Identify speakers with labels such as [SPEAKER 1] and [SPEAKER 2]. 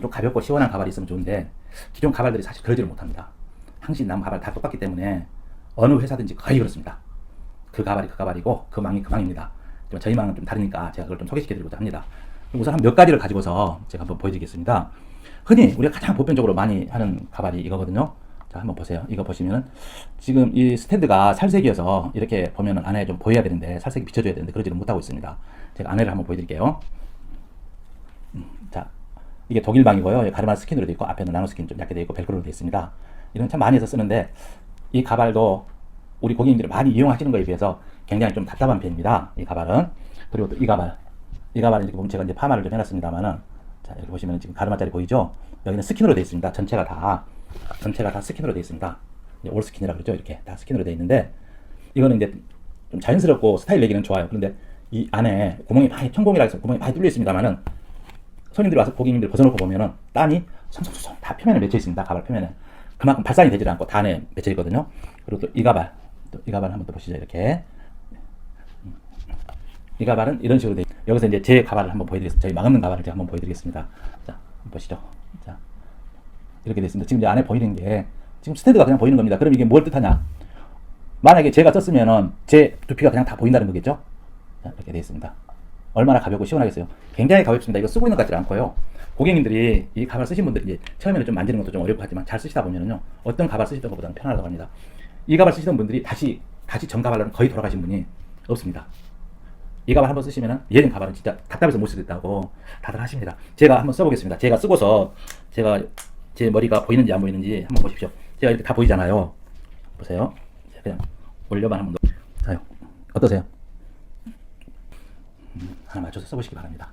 [SPEAKER 1] 좀 가볍고 시원한 가발이 있으면 좋은데 기존 가발들이 사실 그러지를 못합니다. 항시 남 가발 다 똑같기 때문에 어느 회사든지 거의 그렇습니다. 그 가발이 그 가발이고 그 망이 그 망입니다. 좀 저희 망은 좀 다르니까 제가 그걸 좀 소개시켜드리고자 합니다. 우선 한 몇 가지를 가지고서 제가 한번 보여드리겠습니다. 흔히 우리가 가장 보편적으로 많이 하는 가발이 이거거든요. 자, 한번 보세요. 이거 보시면은 지금 이 스탠드가 살색이어서 이렇게 보면은 안에 좀 보여야 되는데 살색이 비춰줘야 되는데 그러지는 못하고 있습니다. 제가 안에를 한번 보여드릴게요. 이게 독일방이고요. 가르마 스킨으로 되어 있고 앞에는 나노 스킨 좀 얇게 되어 있고 벨크로로 되어 있습니다. 이런 참 많이 해서 쓰는데 이 가발도 우리 고객님들이 많이 이용하시는 거에 비해서 굉장히 좀 답답한 편입니다. 이 가발은 그리고 또 이 가발 이 가발은 이렇게 보면 제가 이제 파마를 좀 해놨습니다만은 자 여기 보시면 지금 가르마짜리 보이죠? 여기는 스킨으로 되어 있습니다. 전체가 다 전체가 다 스킨으로 되어 있습니다. 올 스킨이라 그러죠. 이렇게 다 스킨으로 되어 있는데 이거는 이제 좀 자연스럽고 스타일 내기는 좋아요. 그런데 이 안에 구멍이 많이 천공이라 해서 구멍이 많이 뚫려 있습니다만은 손님들이 와서 고객님들 벗어놓고 보면은 땀이 송송송송 다 표면에 맺혀 있습니다. 가발 표면에. 그만큼 발산이 되질 않고 다 안에 맺혀 있거든요. 그리고 또 이 가발, 또 이 가발 한번 또 보시죠. 이렇게. 음. 이 가발은 이런 식으로 돼. 있- 여기서 이제 제 가발을 한번 보여드리겠습니다. 저희 망없는 가발을 제가 한번 보여드리겠습니다. 자, 보시죠. 자, 이렇게 되어 있습니다. 지금 이제 안에 보이는 게 지금 스탠드가 그냥 보이는 겁니다. 그럼 이게 뭘 뜻하냐? 만약에 제가 썼으면은 제 두피가 그냥 다 보인다는 거겠죠? 자, 이렇게 되어 있습니다. 얼마나 가볍고 시원하겠어요. 굉장히 가볍습니다. 이거 쓰고 있는 것 같지 않고요. 고객님들이 이 가발 쓰신 분들이 처음에는 좀 만지는 것도 좀 어렵고 하지만 잘 쓰시다 보면은요. 어떤 가발 쓰시던 것보다는 편하다고 합니다. 이 가발 쓰시던 분들이 다시 다시 전 가발로는 거의 돌아가신 분이 없습니다. 이 가발 한번 쓰시면은 얘는 가발은 진짜 답답해서 못 쓰겠다고 다들 하십니다. 제가 한번 써보겠습니다. 제가 쓰고서 제가 제 머리가 보이는지 안 보이는지 한번 보십시오. 제가 이렇게 다 보이잖아요. 보세요. 그냥 올려만 한번 넣... 자요. 어떠세요? 음, 하나 맞춰서 써보시기 바랍니다.